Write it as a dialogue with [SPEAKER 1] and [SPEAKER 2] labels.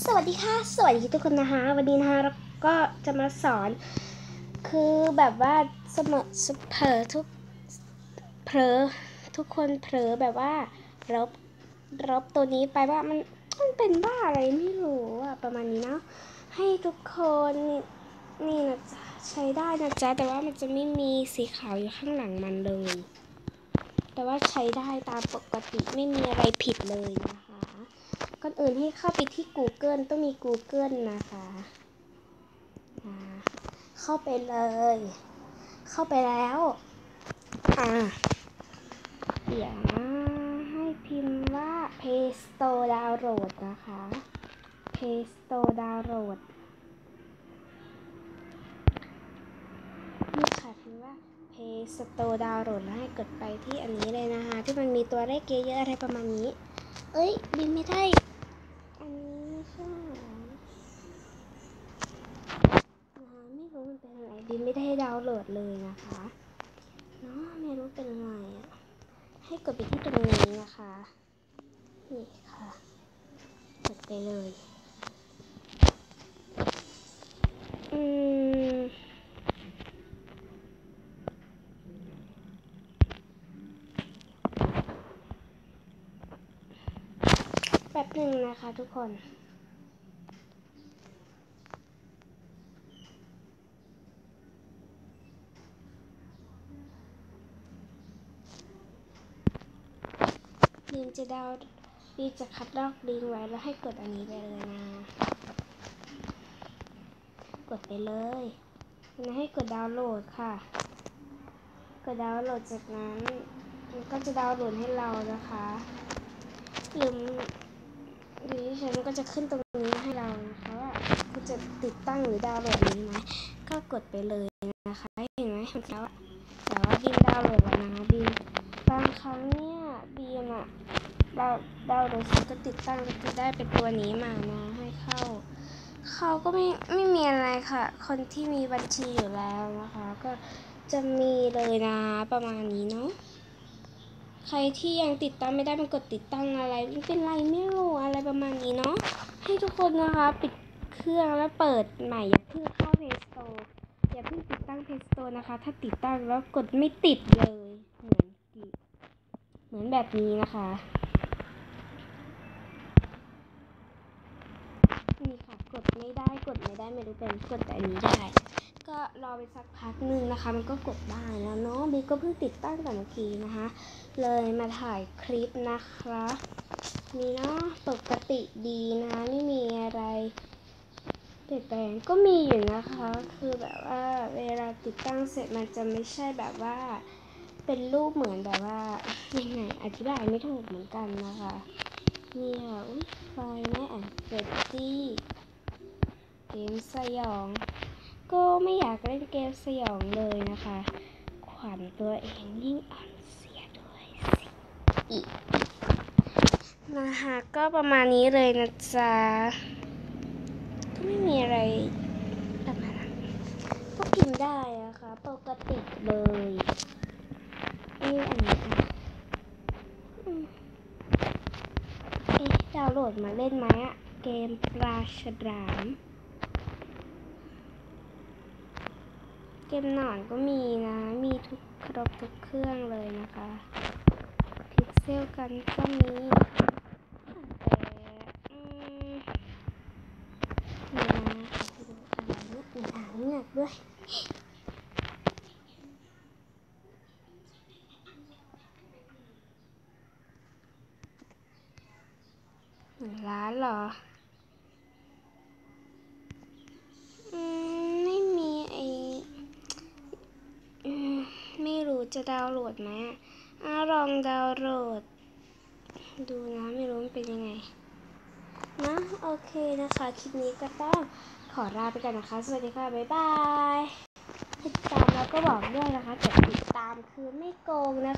[SPEAKER 1] สวัสดีค่ะ สวัสดีทุกคนนะคะ วันนี้นะคะเราก็จะมาสอน คือแบบว่าสมอสเผลอทุกเผลอทุกคนเผลอแบบว่าลบลบตัวนี้ไปว่ามันมันเป็นบ้าอะไรไม่รู้อะประมาณนี้เนาะให้ทุกคนนี่นี่นะจ๊ะใช้ได้นะจ๊ะแต่ว่ามันจะไม่มีสีขาวอยู่ข้างหลังมันเลย แต่ว่าใช้ได้ตามปกติไม่มีอะไรผิดเลยนะคะ ก่อนอื่นให้เข้าไปที่ Google ต้องมี Google นะคะเข้าไปเลย เข้าไปแล้ว อ่า เดี๋ยวให้พิมพ์ว่า Play Store Download นะคะ Play Store Download นี่ค่ะพิมพ์ว่า Play Store Download แล้วให้กดไปที่อันนี้เลยนะคะ ที่มันมีตัวเลขเยอะๆอะไรประมาณนี้ เอ้ยบินไม่ได้ อันนี้ไม่ใช่เหรอนะคะไม่รู้มันเป็นอะ ไม่ได้ดาวน์โหลดเลยนะคะเนาะไม่รู้เป็นไรอะให้กดไปที่ตรงนี้นะคะ นี่ค่ะกดไปเลย อืมแป๊บหนึ่งนะคะทุกคน บีมจะดาวบีจะคัดลอกลิงไว้แล้วให้กดอันนี้ไปเลยนะ กดไปเลยแล้วให้กดดาวน์โหลดค่ะ กดดาวน์โหลดจากนั้นมันก็จะดาวน์โหลดให้เรานะคะหรือหรือฉันก็จะขึ้นตรงนี้ให้เรานะคะว่าคุณจะติดตั้งหรือดาวน์โหลดนี้ไหมก็กดไปเลยนะคะเห็นไหมแล้วแต่ว่าบีมดาวน์โหลดแล้วนะบีมบางครั้งเนี่ย บีมอะดาวดาวโหลดเสร็จก็ติดตั้งจะได้เป็นตัวนี้มานะให้เข้า เขาก็ไม่ไม่มีอะไรค่ะ คนที่มีบัญชีอยู่แล้วนะคะ ก็จะมีเลยนะประมาณนี้เนาะใครที่ยังติดตั้งไม่ได้มันกดติดตั้งอะไรไม่เป็นไรไม่รู้อะไรประมาณนี้เนาะให้ทุกคนนะคะปิดเครื่องแล้วเปิดใหม่อย่าเพิ่งเข้า Play Store อย่าเพิ่งติดตั้ง Play Store นะคะ ถ้าติดตั้งแล้วกดไม่ติดเลยเหมือนกี่ เหมือนแบบนี้นะคะ นี่ค่ะ กดไม่ได้กดไม่ได้ไม่รู้เป็นกดแต่อันนี้ได้ ก็รอไปสักพักหนึ่งนะคะ มันก็กดได้แล้วเนาะบีก็เพิ่งติดตั้งแต่เมื่อกี้นะคะ เลยมาถ่ายคลิปนะคะนี่เนาะปกติดีนะไม่มีอะไรเปลี่ยนแปลงก็มีอยู่นะคะ คือแบบว่าเวลาติดตั้งเสร็จมันจะไม่ใช่แบบว่า เป็นรูปเหมือนแบบว่ายังไงอธิบายไม่ถูกเหมือนกันนะคะนี่ค่ะอุ๊ยไฟแม่เฟรดดี้เกมสยอง ก็ไม่อยากเล่นเกมสยองเลยนะคะ ขวัญตัวเองยิ่งอ่อนเสียด้วยสิอีกนะคะก็ประมาณนี้เลยนะจ๊ะก็ไม่มีอะไรประมาณนั้นก็กินได้อะคะ ปกติเลย เอ้อันนี้อะเอ๊ะดาวน์โหลดมาเล่นไหมอะเกมปลาฉลามเกมหนอนก็มีนะ มีทุกครบทุกเครื่องเลยนะคะพิกเซลกันก็มีแต่มนี่นะดูอะไรเนี่ยมีอ่างเงือกด้วย หนึ่งล้านเหรอ อืม ไม่มีไออืมไม่รู้จะดาวน์โหลดไหมอะลองดาวน์โหลด ดูนะไม่รู้มันเป็นยังไง นะ โอเคนะคะ คลิปนี้ก็ต้องขอลาไปก่อนนะคะ สวัสดีค่ะ บ๊ายบายติดตามแล้วก็บอกด้วยนะคะจะติดตามคือไม่โกงนะคะ